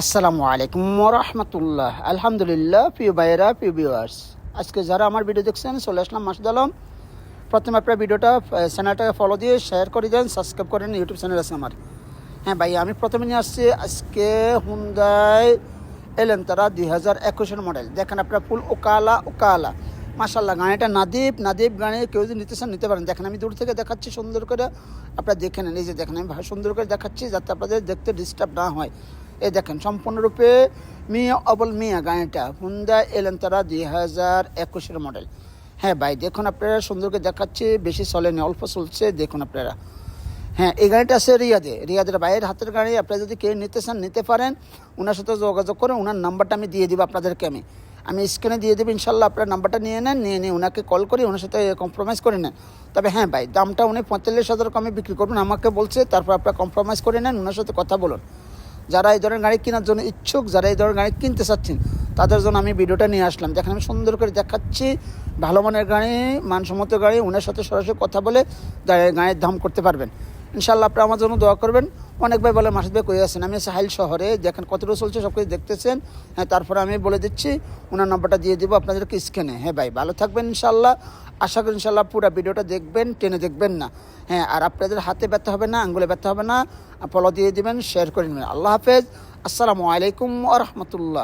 আসসালামু আলাইকুম রহমতুল্লাহ আলহামদুলিল্লাহ, প্রিয় ভাইয়েরা, প্রিয় ভিউয়ার্স আজকে যারা আমার ভিডিও দেখছেন, চলে আসলাম মাসুদ আলম। প্রথমে আপনার ভিডিওটা চ্যানেলটাকে ফলো দিয়ে শেয়ার করে দেন সাবস্ক্রাইব করেন ইউটিউব চ্যানেল আছে আমার। হ্যাঁ ভাই, আমি প্রথমে নিয়ে আসছি আজকে হুন্দাই এলেন তারা দুই হাজার একুশের মডেল দেখেন আপনার ফুল ওকালা ওকালা মাসাল্লাহ গাড়িটা নাদিব নাদিব গানে কেউ যদি নিতে চান, নিতে পারেন। দেখেন, আমি দূর থেকে দেখাচ্ছি, সুন্দর করে আপনারা দেখে নেন। এই যে দেখেন, আমি সুন্দর করে দেখাচ্ছি, যাতে আপনাদের দেখতে ডিস্টার্ব না হয়। এই দেখেন, সম্পূর্ণরূপে মিয়া অবল মিয়া গাড়িটা হুন্দা এলেন তারা দুই হাজার একুশের মডেল হ্যাঁ ভাই, দেখুন আপনারা, সুন্দরকে দেখাচ্ছে, বেশি চলেনি, অল্প চলছে, দেখুন আপনারা। হ্যাঁ এই গাড়িটা আছে রিয়াদে। রিয়াদের বাইরের হাতের গাড়ি, আপনারা যদি কেউ নিতে চান, নিতে পারেন ওনার সাথে যোগাযোগ করে ওনার নাম্বারটা আমি দিয়ে দিব আপনাদেরকে আমি। আমি স্ক্রিনে দিয়ে দেবো, ইনশাল্লাহ আপনার নাম্বারটা নিয়ে নেন, নিয়ে নিয়ে ওনাকে কল করে ওনার সাথে কম্প্রোমাইজ করে নেন। তবে হ্যাঁ ভাই, দামটা উনি পঁয়তাল্লিশ হাজার কমে বিক্রি করবেন, আমাকে বলছে, তারপর আপনার কম্প্রোমাইজ করে নেন ওনার সাথে কথা বলুন। যারা এই ধরনের গাড়ি কেনার জন্য ইচ্ছুক, যারা এই ধরনের গাড়ি কিনতে চাচ্ছেন, তাদের জন্য আমি ভিডিওটা নিয়ে আসলাম। যেখানে আমি সুন্দর করে দেখাচ্ছি, ভালো মানের গাড়ি, মানসম্মত গাড়ি ওনার সাথে সরাসরি কথা বলে গাড়ি- গাড়ির দাম করতে পারবেন। ইনশাল্লাহ আপনারা আমার জন্য দোয়া করবেন। অনেক ভাই বলে, মাসুদ ভাই কই আছেন? আমি সাহিল শহরে, যেখানে কতটুকু চলছে সব কিছু দেখতেছেন। হ্যাঁ তারপরে আমি বলে দিচ্ছি, ওনার নম্বরটা দিয়ে দেবো আপনাদেরকে স্ক্যানে। হ্যাঁ ভাই, ভালো থাকবেন ইনশাল্লাহ আশা করি ইনশাল্লাহ পুরো ভিডিওটা দেখবেন, টেনে দেখবেন না। হ্যাঁ আর আপনাদের হাতে ব্যথা হবে না, আঙ্গুলে ব্যথা হবে না। ফলো দিয়ে দেবেন শেয়ার করে নেবেন। আল্লাহ হাফেজ। আসসালামু আলাইকুম আ রহমতুল্লাহ।